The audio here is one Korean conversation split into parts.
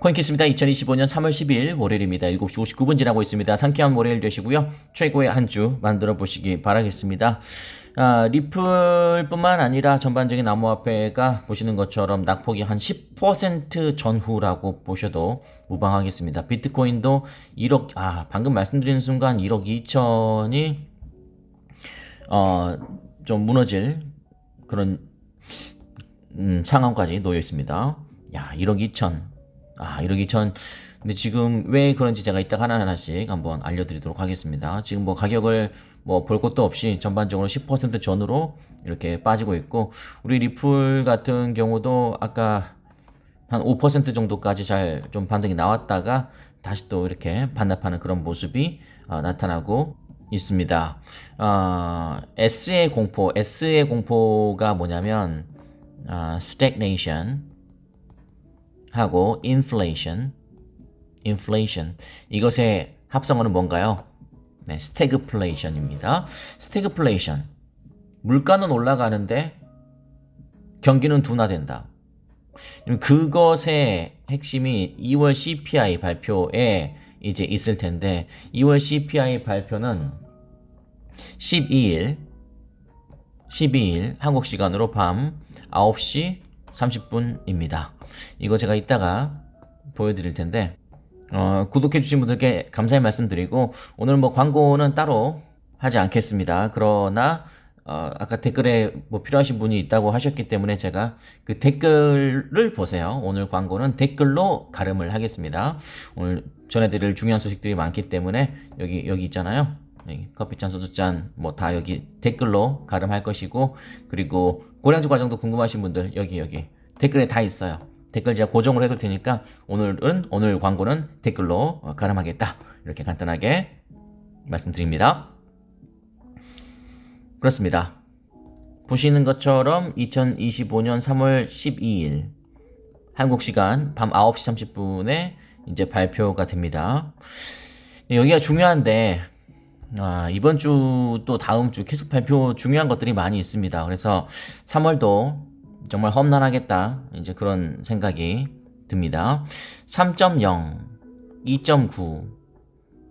코인키스입니다. 2025년 3월 10일 월요일입니다. 7시 59분 지나고 있습니다. 상쾌한 월요일 되시고요. 최고의 한 주 만들어 보시기 바라겠습니다. 아, 리플뿐만 아니라 전반적인 암호화폐가 보시는 것처럼 낙폭이 한 10% 전후라고 보셔도 무방하겠습니다. 비트코인도 1억, 아, 방금 말씀드리는 순간 1억 2천이, 어, 좀 무너질 그런, 음, 상황까지 놓여 있습니다. 야, 1억 2천. 아, 1억 2천. 근데 지금 왜 그런지 제가 이따 하나하나씩 한번 알려드리도록 하겠습니다. 지금 뭐 가격을 뭐 볼 것도 없이 전반적으로 10% 전후로 이렇게 빠지고 있고, 우리 리플 같은 경우도 아까 한 5% 정도까지 잘 좀 반등이 나왔다가 다시 또 이렇게 반납하는 그런 모습이 어, 나타나고 있습니다. 어, S의 공포, S의 공포가 뭐냐면 어, stagnation 하고 inflation, inflation 이것의 합성어는 뭔가요? 네, stagflation입니다. stagflation 물가는 올라가는데 경기는 둔화된다. 그것의 핵심이 2월 CPI 발표에 이제 있을 텐데 2월 CPI 발표는 12일 12일 한국 시간으로 밤 9시 30분입니다. 이거 제가 이따가 보여드릴 텐데 어, 구독해주신 분들께 감사의 말씀드리고 오늘 뭐 광고는 따로 하지 않겠습니다. 그러나 어, 아까 댓글에 뭐 필요하신 분이 있다고 하셨기 때문에 제가 그 댓글을 보세요. 오늘 광고는 댓글로 가름을 하겠습니다. 오늘 전해드릴 중요한 소식들이 많기 때문에 여기 여기 있잖아요. 여기 커피잔, 소주잔 뭐 다 여기 댓글로 가름할 것이고 그리고 고량주 과정도 궁금하신 분들 여기 여기 댓글에 다 있어요. 댓글 제가 고정을 해둘 테니까 오늘은 오늘 광고는 댓글로 어, 가름하겠다 이렇게 간단하게 말씀드립니다. 그렇습니다. 보시는 것처럼 2025년 3월 12일 한국 시간 밤 9시 30분에 이제 발표가 됩니다. 여기가 중요한데 아, 이번 주 또 다음 주 계속 발표 중요한 것들이 많이 있습니다. 그래서 3월도 정말 험난하겠다. 이제 그런 생각이 듭니다. 3.0, 2.9.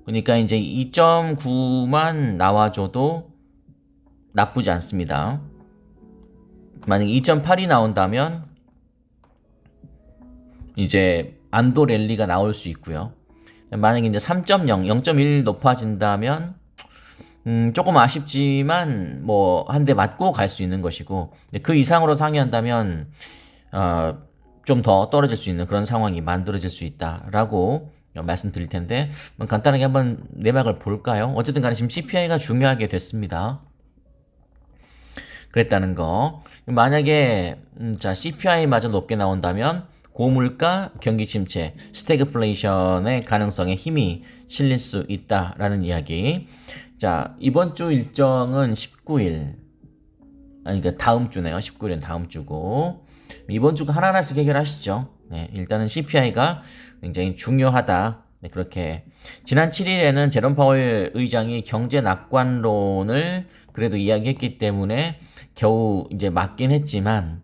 그러니까 이제 2.9만 나와줘도 나쁘지 않습니다. 만약 2.8이 나온다면 이제 안도 랠리가 나올 수 있고요. 만약에 이제 3.0, 0.1 높아진다면 음, 조금 아쉽지만 뭐 한 대 맞고 갈 수 있는 것이고 그 이상으로 상회한다면 어, 좀 더 떨어질 수 있는 그런 상황이 만들어질 수 있다라고 말씀드릴 텐데 간단하게 한번 내막을 볼까요? 어쨌든 간에 지금 CPI가 중요하게 됐습니다. 그랬다는 거. 만약에 음, 자 CPI마저 높게 나온다면 고물가, 경기 침체, 스태그플레이션의 가능성에 힘이 실릴 수 있다라는 이야기. 자, 이번 주 일정은 19일. 아니, 그러니까 다음 주네요. 19일은 다음 주고. 이번 주가 하나하나씩 해결하시죠. 네, 일단은 CPI가 굉장히 중요하다. 네, 그렇게. 지난 7일에는 제롬 파월 의장이 경제 낙관론을 그래도 이야기했기 때문에 겨우 이제 맞긴 했지만,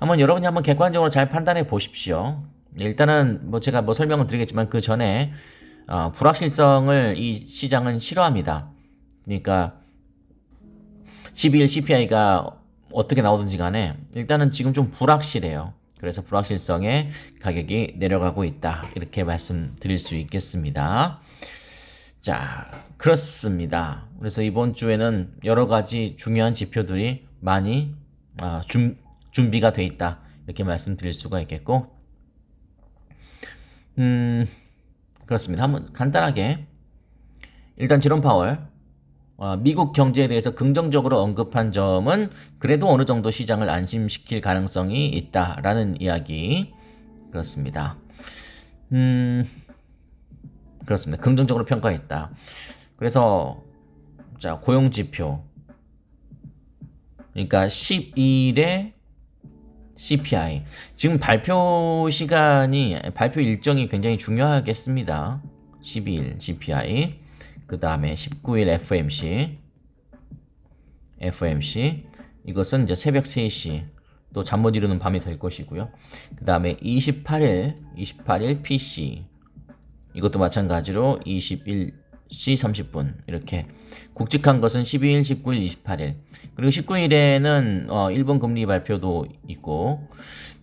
한번 여러분이 한번 객관적으로 잘 판단해 보십시오. 일단은 뭐 제가 뭐 설명을 드리겠지만 그 전에 어, 불확실성을 이 시장은 싫어합니다. 그러니까 12일 CPI가 어떻게 나오든지 간에 일단은 지금 좀 불확실해요. 그래서 불확실성에 가격이 내려가고 있다. 이렇게 말씀드릴 수 있겠습니다. 자, 그렇습니다. 그래서 이번 주에는 여러 가지 중요한 지표들이 많이 어, 준, 준비가 돼 있다. 이렇게 말씀드릴 수가 있겠고, 음, 그렇습니다. 한번 간단하게 일단 제롬 파월 어, 미국 경제에 대해서 긍정적으로 언급한 점은 그래도 어느 정도 시장을 안심시킬 가능성이 있다라는 이야기 그렇습니다. 음, 그렇습니다. 긍정적으로 평가했다. 그래서 자 고용 지표 그러니까 12일에 CPI. 지금 발표 시간이, 발표 일정이 굉장히 중요하겠습니다. 12일 CPI. 그 다음에 19일 FMC. FMC. 이것은 이제 새벽 3시. 또 잠 못 이루는 밤이 될 것이고요. 그 다음에 28일, 28일 PC. 이것도 마찬가지로 21시 30분. 이렇게. 굵직한 것은 12일, 19일, 28일. 그리고 19일에는 어, 일본 금리 발표도 있고.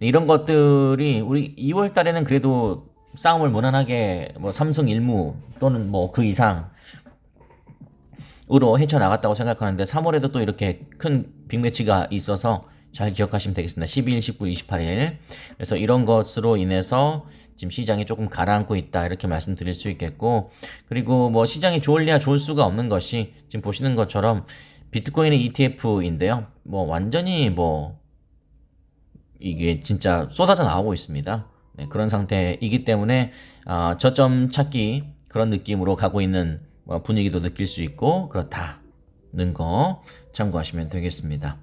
이런 것들이 우리 2월 달에는 그래도 싸움을 무난하게 뭐 삼성 일무 또는 뭐 그 이상 으로 헤쳐나갔다고 생각하는데 3월에도 또 이렇게 큰 빅매치가 있어서 잘 기억하시면 되겠습니다. 12일, 19일, 28일. 그래서 이런 것으로 인해서 지금 시장이 조금 가라앉고 있다 이렇게 말씀드릴 수 있겠고 그리고 뭐 시장이 좋을래야 좋을 수가 없는 것이 지금 보시는 것처럼 비트코인의 ETF인데요. 뭐 완전히 뭐 이게 진짜 쏟아져 나오고 있습니다. 네, 그런 상태이기 때문에 아, 저점 찾기 그런 느낌으로 가고 있는 뭐 분위기도 느낄 수 있고 그렇다는 거 참고하시면 되겠습니다.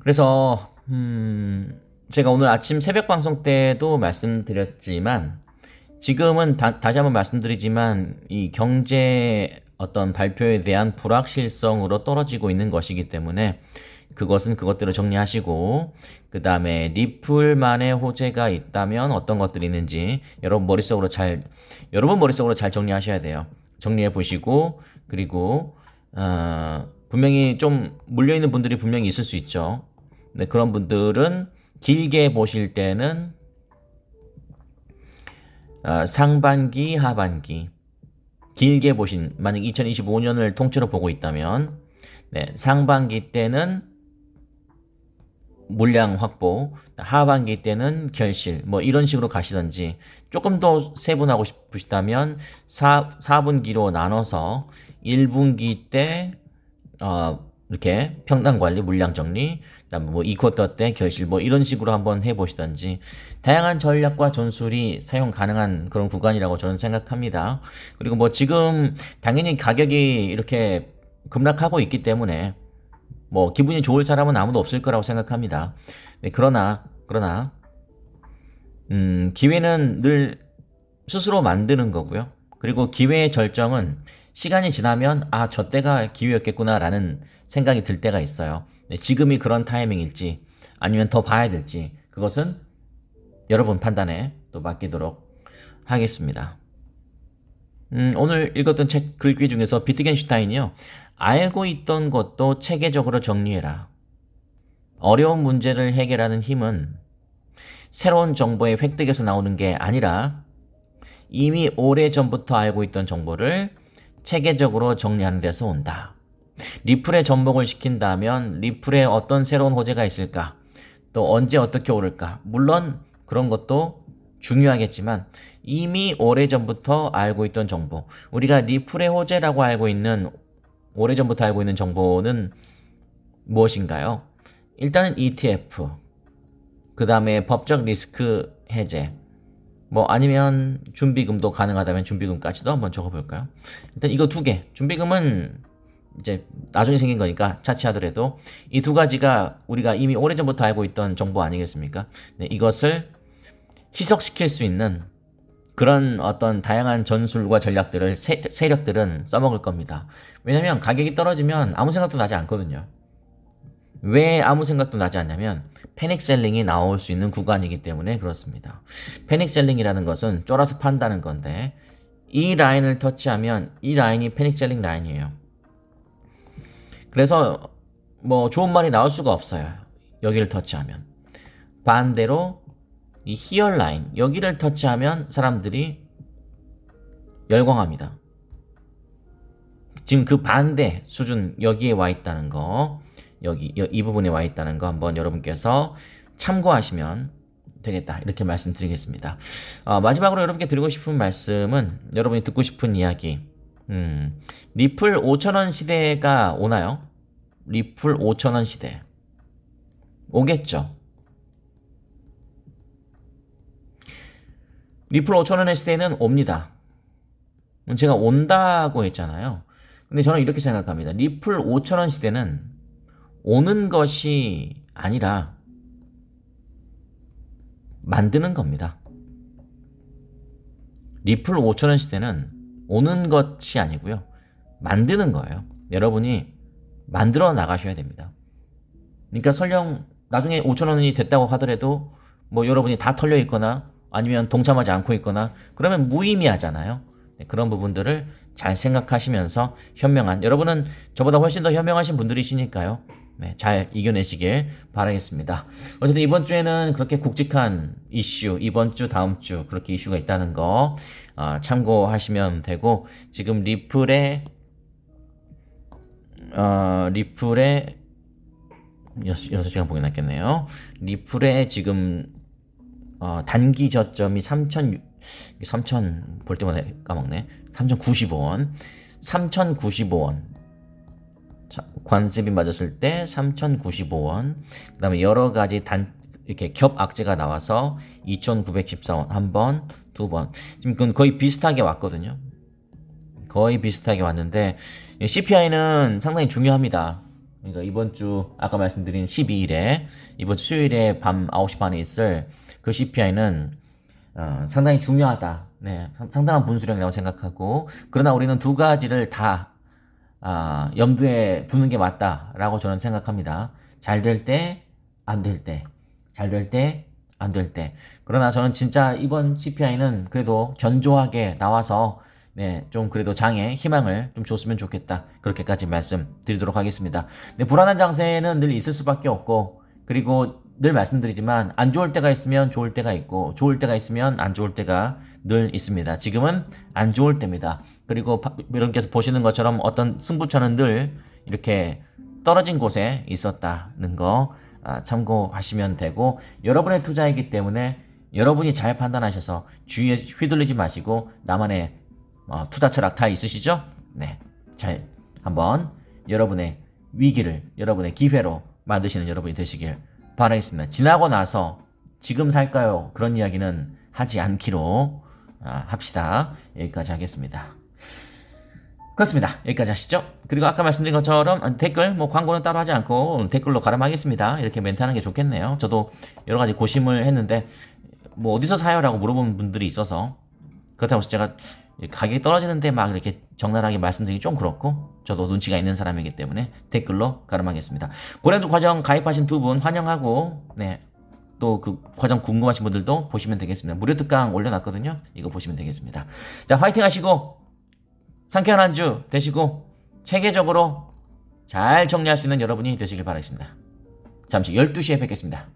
그래서 음, 제가 오늘 아침 새벽 방송 때도 말씀드렸지만 지금은 다, 다시 한번 말씀드리지만 이 경제 어떤 발표에 대한 불확실성으로 떨어지고 있는 것이기 때문에 그것은 그것대로 정리하시고 그 다음에 리플만의 호재가 있다면 어떤 것들이 있는지 여러분 머릿속으로 잘 여러분 머릿속으로 잘 정리하셔야 돼요. 정리해 보시고 그리고 어, 분명히 좀 물려 있는 분들이 분명히 있을 수 있죠. 네, 그런 분들은 길게 보실 때는 어, 상반기, 하반기 길게 보신 만약 2025년을 통째로 보고 있다면 네, 상반기 때는 물량 확보, 하반기 때는 결실, 뭐 이런 식으로 가시던지 조금 더 세분하고 싶으시다면 4, 4분기로 나눠서 1분기 때 어, 이렇게 평단 관리, 물량 정리, 그다음에 뭐 2쿼터 때 결실, 뭐 이런 식으로 한번 해 보시던지 다양한 전략과 전술이 사용 가능한 그런 구간이라고 저는 생각합니다. 그리고 뭐 지금 당연히 가격이 이렇게 급락하고 있기 때문에 뭐 기분이 좋을 사람은 아무도 없을 거라고 생각합니다. 네, 그러나 그러나 음, 기회는 늘 스스로 만드는 거고요. 그리고 기회의 절정은 시간이 지나면 아, 저 때가 기회였겠구나라는 생각이 들 때가 있어요. 네, 지금이 그런 타이밍일지 아니면 더 봐야 될지 그것은 여러분 판단에 또 맡기도록 하겠습니다. 음, 오늘 읽었던 책 글귀 중에서 비트겐슈타인이요. 알고 있던 것도 체계적으로 정리해라. 어려운 문제를 해결하는 힘은 새로운 정보의 획득에서 나오는 게 아니라 이미 오래 전부터 알고 있던 정보를 체계적으로 정리하는 데서 온다. 리플에 접목을 시킨다면 리플에 어떤 새로운 호재가 있을까? 또 언제 어떻게 오를까? 물론 그런 것도 중요하겠지만 이미 오래전부터 알고 있던 정보 우리가 리플의 호재라고 알고 있는 오래전부터 알고 있는 정보는 무엇인가요? 일단은 ETF 그 다음에 법적 리스크 해제 뭐 아니면 준비금도 가능하다면 준비금까지도 한번 적어볼까요? 일단 이거 두 개 준비금은 이제 나중에 생긴 거니까 차치하더라도 이 두 가지가 우리가 이미 오래전부터 알고 있던 정보 아니겠습니까? 네, 이것을 희석시킬 수 있는 그런 어떤 다양한 전술과 전략들을 세, 세력들은 써먹을 겁니다. 왜냐면 가격이 떨어지면 아무 생각도 나지 않거든요. 왜 아무 생각도 나지 않냐면 패닉 셀링이 나올 수 있는 구간이기 때문에 그렇습니다. 패닉 셀링이라는 것은 쫄아서 판다는 건데 이 라인을 터치하면 이 라인이 패닉 셀링 라인이에요. 그래서 뭐 좋은 말이 나올 수가 없어요. 여기를 터치하면. 반대로 이 히얼 라인 여기를 터치하면 사람들이 열광합니다. 지금 그 반대 수준 여기에 와 있다는 거 여기 이 부분에 와 있다는 거 한번 여러분께서 참고하시면 되겠다 이렇게 말씀드리겠습니다. 어, 마지막으로 여러분께 드리고 싶은 말씀은 여러분이 듣고 싶은 이야기. 음, 리플 5천원 시대가 오나요? 리플 5천원 시대 오겠죠. 리플 5천원의 시대는 옵니다. 제가 온다고 했잖아요. 근데 저는 이렇게 생각합니다. 리플 5천원 시대는 오는 것이 아니라 만드는 겁니다. 리플 5천원 시대는 오는 것이 아니고요. 만드는 거예요. 여러분이 만들어 나가셔야 됩니다. 그러니까 설령 나중에 5천 원이 됐다고 하더라도 뭐 여러분이 다 털려 있거나 아니면 동참하지 않고 있거나 그러면 무의미하잖아요. 네, 그런 부분들을 잘 생각하시면서 현명한 여러분은 저보다 훨씬 더 현명하신 분들이시니까요. 네, 잘 이겨내시길 바라겠습니다. 어쨌든 이번 주에는 그렇게 굵직한 이슈, 이번 주, 다음 주 그렇게 이슈가 있다는 거 아, 참고하시면 되고 지금 리플의 어, 리플의 6, 6시간 보게 났겠네요. 리플의 지금 어, 단기 저점이 3,000 3,000 볼 때마다 까먹네. 3,095원. 3,095원. 자, 관세비 맞았을 때 3,095원. 그 다음에 여러 가지 단 이렇게 겹 악재가 나와서 2,914원 한 번, 두 번. 지금 그건 거의 비슷하게 왔거든요. 거의 비슷하게 왔는데 CPI는 상당히 중요합니다. 그러니까 이번 주 아까 말씀드린 12일에 이번 주 수요일에 밤 9시 반에 있을 그 CPI는 어, 상당히 중요하다. 네, 상- 상당한 분수령이라고 생각하고 그러나 우리는 두 가지를 다 아, 염두에 두는 게 맞다라고 저는 생각합니다. 잘 될 때, 안 될 때, 잘 될 때, 안 될 때. 그러나 저는 진짜 이번 CPI는 그래도 견조하게 나와서 네, 좀 그래도 장에 희망을 좀 줬으면 좋겠다. 그렇게까지 말씀드리도록 하겠습니다. 네, 불안한 장세는 늘 있을 수밖에 없고 그리고 늘 말씀드리지만 안 좋을 때가 있으면 좋을 때가 있고 좋을 때가 있으면 안 좋을 때가 늘 있습니다. 지금은 안 좋을 때입니다. 그리고 바- 여러분께서 보시는 것처럼 어떤 승부처는 늘 이렇게 떨어진 곳에 있었다는 거 아, 참고하시면 되고 여러분의 투자이기 때문에 여러분이 잘 판단하셔서 주위에 휘둘리지 마시고 나만의 어, 투자 철학 다 있으시죠? 네, 잘 한번 여러분의 위기를 여러분의 기회로 만드시는 여러분이 되시길 바라겠습니다. 지나고 나서 지금 살까요? 그런 이야기는 하지 않기로 아, 합시다. 여기까지 하겠습니다. 그렇습니다. 여기까지 하시죠. 그리고 아까 말씀드린 것처럼 아, 댓글, 뭐 광고는 따로 하지 않고 댓글로 가름하겠습니다. 이렇게 멘트 하는 게 좋겠네요. 저도 여러 가지 고심을 했는데 뭐 어디서 사요라고 물어보는 분들이 있어서 그렇다고 제가 가격이 떨어지는데 막 이렇게 적나라하게 말씀드리기 좀 그렇고 저도 눈치가 있는 사람이기 때문에 댓글로 가름하겠습니다. 고랭도 과정 가입하신 두 분 환영하고 네. 또 그 과정 궁금하신 분들도 보시면 되겠습니다. 무료 특강 올려놨거든요. 이거 보시면 되겠습니다. 자, 화이팅 하시고 상쾌한 한 주 되시고 체계적으로 잘 정리할 수 있는 여러분이 되시길 바라겠습니다. 잠시 12시에 뵙겠습니다.